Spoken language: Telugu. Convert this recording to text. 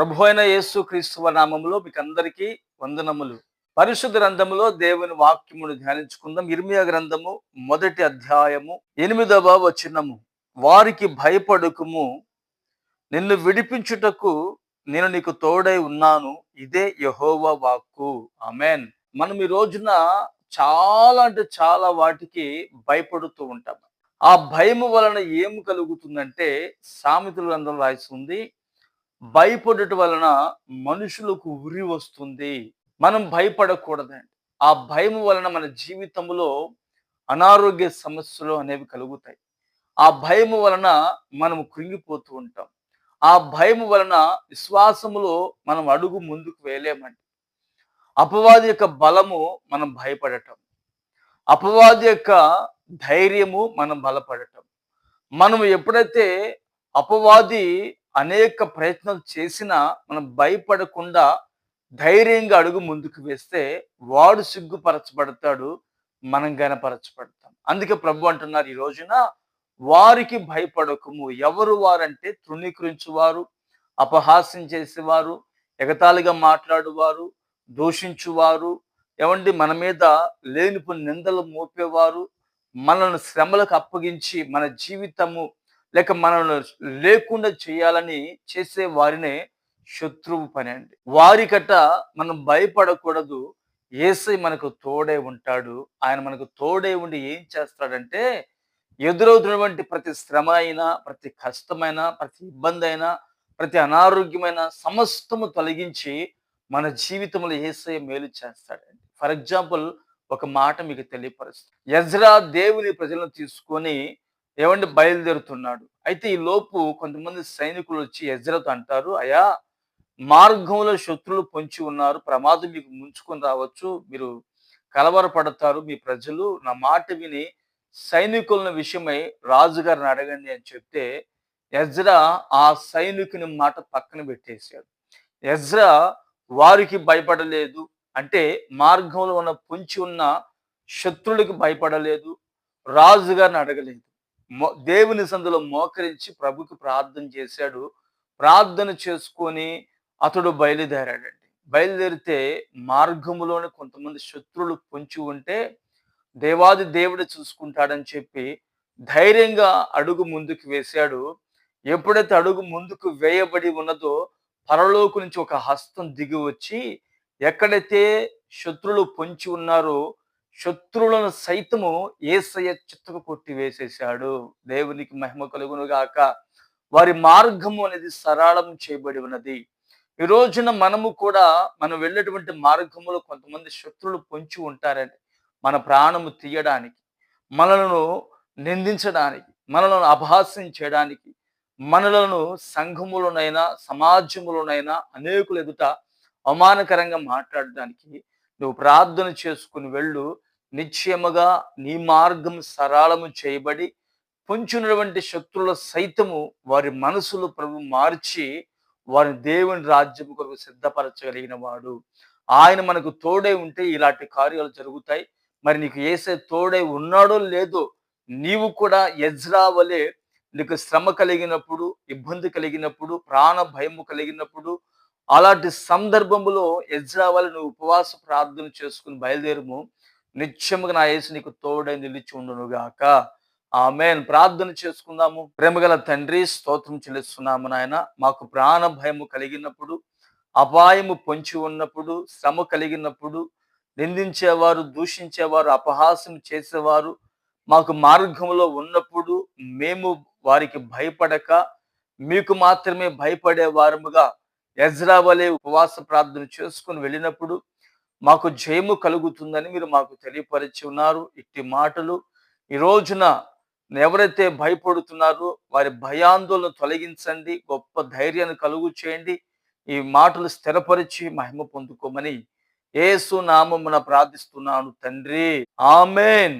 ప్రభు అయిన యేసు క్రీస్తువ నామంలో మీకు అందరికీ వందనములు. పరిశుద్ధ గ్రంథములో దేవుని వాక్యమును ధ్యానించుకుందాం. ఇర్మియా గ్రంథము మొదటి అధ్యాయము ఎనిమిదవ వచనము. వారికి భయపడుకుము. నిన్ను విడిపించుటకు నేను నీకు తోడై ఉన్నాను. ఇదే యహోవ వాక్కు. అమెన్ మనం ఈ రోజున చాలా అంటే చాలా వాటికి భయపడుతూ ఉంటాం. ఆ భయము వలన ఏం కలుగుతుందంటే సామెతల గ్రంథం రాస్తుంది భయపడటం వలన మనుషులకు ఉరి వస్తుంది. మనం భయపడకూడదండి. ఆ భయం వలన మన జీవితంలో అనారోగ్య సమస్యలు అనేవి కలుగుతాయి. ఆ భయం వలన మనం కృంగిపోతూ ఉంటాం. ఆ భయం వలన విశ్వాసములో మనం అడుగు ముందుకు వేయలేమండి. అపవాది యొక్క బలము మనం భయపడటం. అపవాది యొక్క ధైర్యము మనం బలపడటం. మనం ఎప్పుడైతే అపవాది అనేక ప్రయత్నాలు చేసినా మనం భయపడకుండా ధైర్యంగా అడుగు ముందుకు వేస్తే వాడు సిగ్గుపరచబడతాడు మనం గనపరచబడతాం అందుకే ప్రభు అంటున్నారు ఈ రోజున వారికి భయపడకము. ఎవరు వారంటే తృణీకరించువారు అపహాస్యం చేసేవారు ఎగతాళిగా మాట్లాడువారు దూషించువారు ఏమండి మన మీద లేనిపు నిందలు మోపేవారు మనల్ని శ్రమలకు అప్పగించి మన జీవితము లేక మనల్ని లేకుండా చేయాలని చేసే వారినే శత్రువు పని అండి. వారికట మనం భయపడకూడదు. ఏసై మనకు తోడే ఉంటాడు. ఆయన మనకు తోడే ఉండి ఏం చేస్తాడంటే ఎదురవుతున్నటువంటి ప్రతి శ్రమ అయినా ప్రతి కష్టమైన ప్రతి ఇబ్బంది అయినా ప్రతి అనారోగ్యమైన సమస్తము తొలగించి మన జీవితంలో ఏసై మేలు చేస్తాడండి. ఫర్ ఎగ్జాంపుల్ ఒక మాట మీకు తెలియపరుస్తుంది యజ్రా దేవుని ప్రజలను తీసుకొని ఏమంటే బయలుదేరుతున్నాడు? అయితే ఈ లోపు కొంతమంది సైనికులు వచ్చి యజ్రత్ అంటారు అయా మార్గంలో శత్రులు పొంచి ఉన్నారు ప్రమాదం మీకు ముంచుకొని రావచ్చు మీరు కలవరపడతారు మీ ప్రజలు నా మాట విని సైనికుల విషయమై రాజుగారిని అడగండి అని చెప్తే యజ్రా ఆ సైనికుని మాట పక్కన పెట్టేశాడు. యజ్రా వారికి భయపడలేదు అంటే మార్గంలో ఉన్న పొంచి ఉన్న శత్రువులకు భయపడలేదు రాజుగారిని అడగలేదు. దేవుని సందులో మోకరించి ప్రభుకి ప్రార్థన చేశాడు. ప్రార్థన చేసుకొని అతడు బయలుదేరాడండి. బయలుదేరితే మార్గములోనే కొంతమంది శత్రులు పొంచి ఉంటే దేవాది దేవుడు చూసుకుంటాడని చెప్పి ధైర్యంగా అడుగు ముందుకు వేశాడు. ఎప్పుడైతే అడుగు ముందుకు వేయబడి ఉన్నదో పరలోకు నుంచి ఒక హస్తం దిగి వచ్చి ఎక్కడైతే శత్రులు పొంచి ఉన్నారో శత్రువులను సైతము ఏసయ్య చిత్తకు కొట్టి వేసేశాడు. దేవునికి మహిమ కలుగును గాక. వారి మార్గము అనేది సరళం చేయబడి ఉన్నది. ఈ రోజున మనము కూడా మనం వెళ్ళేటువంటి మార్గములో కొంతమంది శత్రులు పొంచి ఉంటారని మన ప్రాణము తీయడానికి మనలను నిందించడానికి మనలను అభాస్యం చేయడానికి మనలను సంఘములోనైనా సమాజములోనైనా అనేకులు ఎదుట అవమానకరంగా మాట్లాడడానికి నువ్వు ప్రార్థన చేసుకుని వెళ్ళు. నిశ్చయముగా నీ మార్గం సరళము చేయబడి పొంచున్నటువంటి శత్రుల సైతము వారి మనసులు ప్రభు మార్చి వారిని దేవుని రాజ్యం కొరకు సిద్ధపరచగలిగిన వాడు. ఆయన మనకు తోడే ఉంటే ఇలాంటి కార్యాలు జరుగుతాయి. మరి నీకు ఏసే తోడే ఉన్నాడో లేదో నీవు కూడా యజ్రా వలె నీకు శ్రమ కలిగినప్పుడు ఇబ్బంది కలిగినప్పుడు ప్రాణ భయము కలిగినప్పుడు అలాంటి సందర్భంలో యజ్రా నువ్వు ఉపవాస ప్రార్థన చేసుకుని బయలుదేరము. నిత్యముగా నా యేసు నీకు తోడై నిలిచి ఉండునుగాక ఆమెన్. ప్రార్థన చేసుకుందాము. ప్రేమగల తండ్రి స్తోత్రం చెల్లిస్తున్నాము నాయన. మాకు ప్రాణ భయము కలిగినప్పుడు అపాయము పొంచి ఉన్నప్పుడు శ్రమ కలిగినప్పుడు నిందించేవారు దూషించేవారు అపహాసం చేసేవారు మాకు మార్గంలో ఉన్నప్పుడు మేము వారికి భయపడక మీకు మాత్రమే భయపడే వారముగా యజ్రా వలె ఉపవాస ప్రార్థన చేసుకుని వెళ్ళినప్పుడు మాకు జయము కలుగుతుందని మీరు మాకు తెలియపరిచి ఉన్నారు. ఇట్టి మాటలు ఈ రోజున ఎవరైతే భయపడుతున్నారో వారి భయాందోళన తొలగించండి. గొప్ప ధైర్యాన్ని కలుగు చేయండి. ఈ మాటలు స్థిరపరిచి మహిమ పొందుకోమని ఏసు నామమున ప్రార్థిస్తున్నాను తండ్రి. ఆమెన్.